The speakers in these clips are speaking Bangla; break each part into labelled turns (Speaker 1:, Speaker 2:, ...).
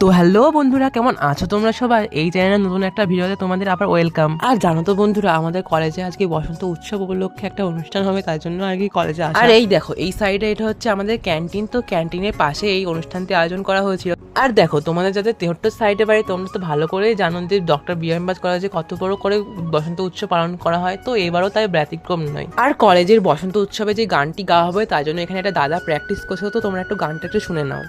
Speaker 1: তো হ্যালো বন্ধুরা কেমন আছো তোমরা সবাই? এই চ্যানেলের নতুন একটা ভিডিওতে তোমাদের আবার ওয়েলকাম। আর জানো তো বন্ধুরা আমাদের কলেজে আজকে বসন্ত উৎসব উপলক্ষে একটা অনুষ্ঠান হবে তাই জন্য আর কি কলেজে আসা। আর এই দেখো এই সাইডে এটা হচ্ছে আমাদের ক্যান্টিন তো ক্যান্টিনের পাশে এই অনুষ্ঠানটি আয়োজন করা হয়েছিল। আর দেখো তোমাদের যাদের তেহট্টর সাইডে বাড়ি তোমরা তো ভালো করেই জানো যে ডক্টর বি বিএমবাজ কলেজে কত বড় করে বসন্ত উৎসব পালন করা হয় তো এবারও তাই ব্যতিক্রম নয়। আর কলেজের বসন্ত উৎসবে যে গানটি গাওয়া হবে তার জন্য এখানে একটা দাদা প্র্যাকটিস করছে তো তোমরা একটু গানটা একটু শুনে নাও।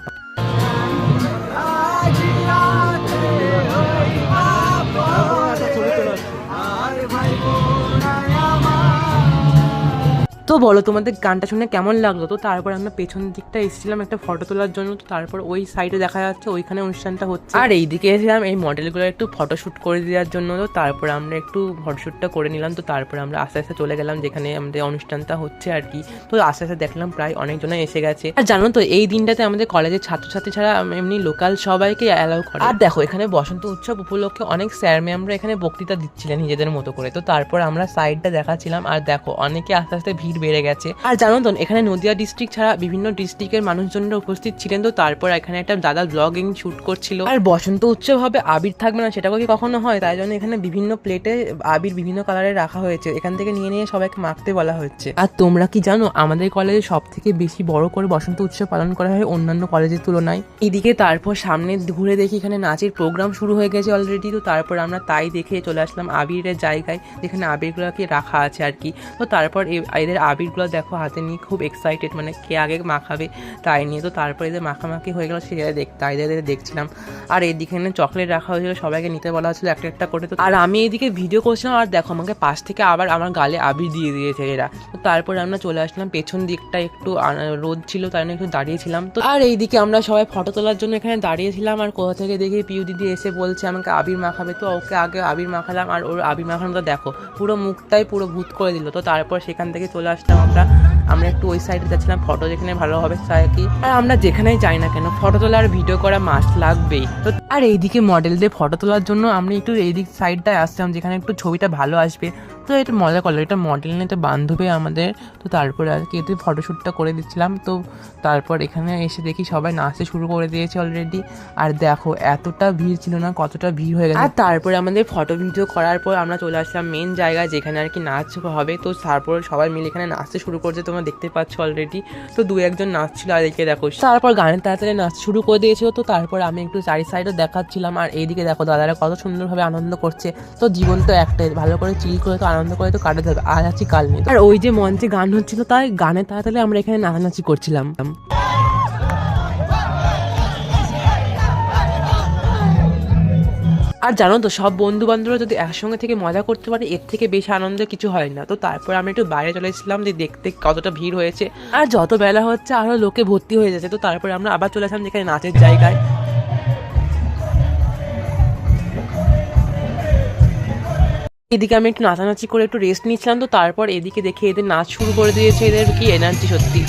Speaker 1: তো বলো, তোমাদের গানটা শুনে কেমন লাগল? তো তারপর আমরা পেছন দিকটা এসেছিলাম একটা ফটো তোলার জন্য, তো তারপর ওই সাইডে দেখা যাচ্ছে, ওইখানে অনুষ্ঠানটা হচ্ছে। আর এইদিকে এসেছিলাম, এই মডেলগুলো একটু ফটোশ্যুট করে দেওয়ার জন্য, তো তারপর আমরা একটু ফটোশ্যুটটা করে নিলাম, তো তারপর আমরা আস্তে আস্তে চলে গেলাম, যেখানে আমাদের অনুষ্ঠানটা হচ্ছে আর কি। তো আস্তে আস্তে দেখলাম প্রায় অনেকজনে এসে গেছে। আর জানো তো, এই দিনটাতে আমাদের কলেজের ছাত্রছাত্রী ছাড়া এমনি লোকাল সবাইকে অ্যালাউ করে। আর দেখো, এখানে বসন্ত উৎসব উপলক্ষে অনেক স্যার ম্যামরা এখানে বক্তৃতা দিচ্ছিলেন নিজেদের মতো করে। তো তারপর আমরা সাইডটা দেখাচ্ছিলাম, আর দেখো, অনেকে আস্তে আস্তে ভিড় বেড়ে গেছে। আর জানো তো, এখানে নদিয়া ডিস্ট্রিক্ট ছাড়া বিভিন্ন ডিস্ট্রিক্টের মানুষজনরা উপস্থিত ছিলেন তো, তারপর এখানে একটা দাদা ব্লগিং শুট করছিল। আর বসন্ত উৎসব হবে, আবির থাকবে না, সেটাও কি কখনো হয়? তাই জন্য এখানে বিভিন্ন প্লেটে আবির বিভিন্ন কালারে রাখা হয়েছে। এখান থেকে নিয়ে নিয়ে সবাইকে মাখতে বলা হচ্ছে। আর তোমরা কি জানো, আমাদের কলেজে সব থেকে বেশি বড় করে বসন্ত উৎসব পালন করা হয় অন্যান্য কলেজের তুলনায়। এদিকে তারপর সামনে ঘুরে দেখি এখানে নাচের প্রোগ্রাম শুরু হয়ে গেছে অলরেডি তো, তারপর আমরা তাই দেখে চলে আসলাম আবিরের জায়গায়, যেখানে আবিরগুলোকে রাখা আছে আর কি। তো তারপর এদের আবিরগুলো দেখো হাতে নিয়ে খুব এক্সাইটেড মানে কে আগে মাখাবে তাই নিয়ে। তো তারপরে এদের মাখামাখি হয়ে গেল সেটা দেখ তাই এদের দেখছিলাম। আর এদিকে চকলেট রাখা হয়েছিল, সবাইকে নিতে বলা হয়েছিল একটা একটা করে। তো আর আমি এদিকে ভিডিও করছিলাম, আর দেখো আমাকে পাশ থেকে আবার আমার গালে আবির দিয়ে দিয়েছে এরা। তো তারপর আমরা চলে আসলাম, পেছন দিকটা একটু রোদ ছিল, তাই জন্য একটু দাঁড়িয়েছিলাম। তো আর এইদিকে আমরা সবাই ফটো তোলার জন্য এখানে দাঁড়িয়েছিলাম, আর কোথা থেকে দেখি পিউ দিদি এসে বলছে আমাকে আবির মাখাবে। তো ওকে আগে আবির মাখালাম, আর ওর আবির মাখানোটা দেখো, পুরো মুখটাই পুরো ভূত করে দিল। তো তারপর সেখান থেকে চলে আসলাম আমরা। আমরা একটু ওই সাইডে যাচ্ছিলাম ফটো যেখানে ভালো হবে কি। আর আমরা যেখানেই যাই না কেন ফটো তোলা আর ভিডিও করা মাস্ট লাগবেই। তো আর এইদিকে মডেলদের ফটো তোলার জন্য আমরা একটু এইদিক সাইডটায় আসছিলাম, যেখানে একটু ছবিটা ভালো আসবে। তো এটা মজা করল এটা মডেল নিয়ে তো বান্ধবী আমাদের। তো তারপরে আর কি এতে ফটোশ্যুটটা করে দিচ্ছিলাম। তো তারপর এখানে এসে দেখি সবাই নাচতে শুরু করে দিয়েছে অলরেডি আর দেখো, এতটা ভিড় ছিল না, কতটা ভিড় হয়ে গেছে। আর তারপরে আমাদের ফটো ভিডিও করার পর আমরা চলে আসলাম মেন জায়গায়, যেখানে আর কি নাচ হবে। তো তারপর সবাই মিলে এখানে নাচতে শুরু করছে, তোমরা দেখতে পাচ্ছ অলরেডি তো দু একজন নাচছিল, আর এদিকে দেখো, তারপর গানের তাড়াতাড়ি নাচ শুরু করে দিয়েছিল তো তারপর আমি একটু চারি সাইডে দেখাচ্ছিলাম, আর এইদিকে দেখো, দাদারা কত সুন্দরভাবে আনন্দ করছে। তো জীবন তো একটাই, ভালো করে চিল করে তো আনন্দ করে তো কাটাতে হবে। আর আছি কাল নেই আর ওই যে মঞ্চে গান হচ্ছিল, তাই গানের তাড়াতাড়ি আমরা এখানে নাচানাচি করছিলাম। আর জানো তো, সব বন্ধু বান্ধবরা যদি একসঙ্গে থেকে মজা করতে পারে, এর থেকে বেশি আনন্দ কিছু হয় না। তো তারপর আমি একটু বাইরে চলে এসেছিলাম যে দেখতে কতটা ভিড় হয়েছে। আর যত বেলা হচ্ছে আরও লোকে ভর্তি হয়ে যাচ্ছে। তো তারপরে আমরা আবার চলে আসলাম যেখানে নাচের জায়গায়। এদিকে আমি একটু নাচানাচি করে একটু রেস্ট নিচ্ছিলাম। তো তারপর এদিকে দেখে এদের নাচ শুরু করে দিয়েছে এদের কি এনার্জি সত্যি।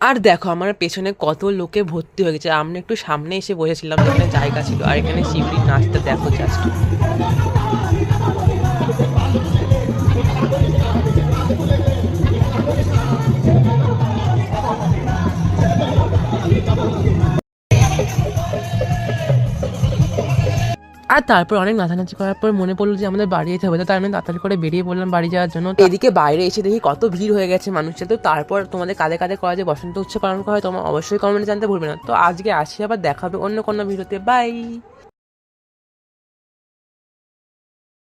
Speaker 1: আর দেখো, আমার পেছনে কত লোকে ভর্তি হয়ে গেছে। আমরা একটু সামনে এসে বসেছিলাম যেখানে জায়গা ছিল। আর এখানে শিবরি নাচতে দেখো জাস্ট আর তারপর অনেক নাচানাচি করার পর মনে পড়ল যে আমাদের বাড়ি যেতে হবে, তো তার আমি তাড়াতাড়ি করে বেরিয়ে পড়লাম বাড়ি যাওয়ার জন্য। এদিকে বাইরে এসে দেখি কত ভিড় হয়ে গেছে মানুষের, তো তারপর তোমাদের কাঁধে কাঁধে করা যে বসন্ত উৎসব পালন করা হয় তোমার অবশ্যই কমেন্টে জানতে ভুলবে না। তো আজকে আসি, আবার দেখাবে অন্য কোনো ভিডিওতে বাই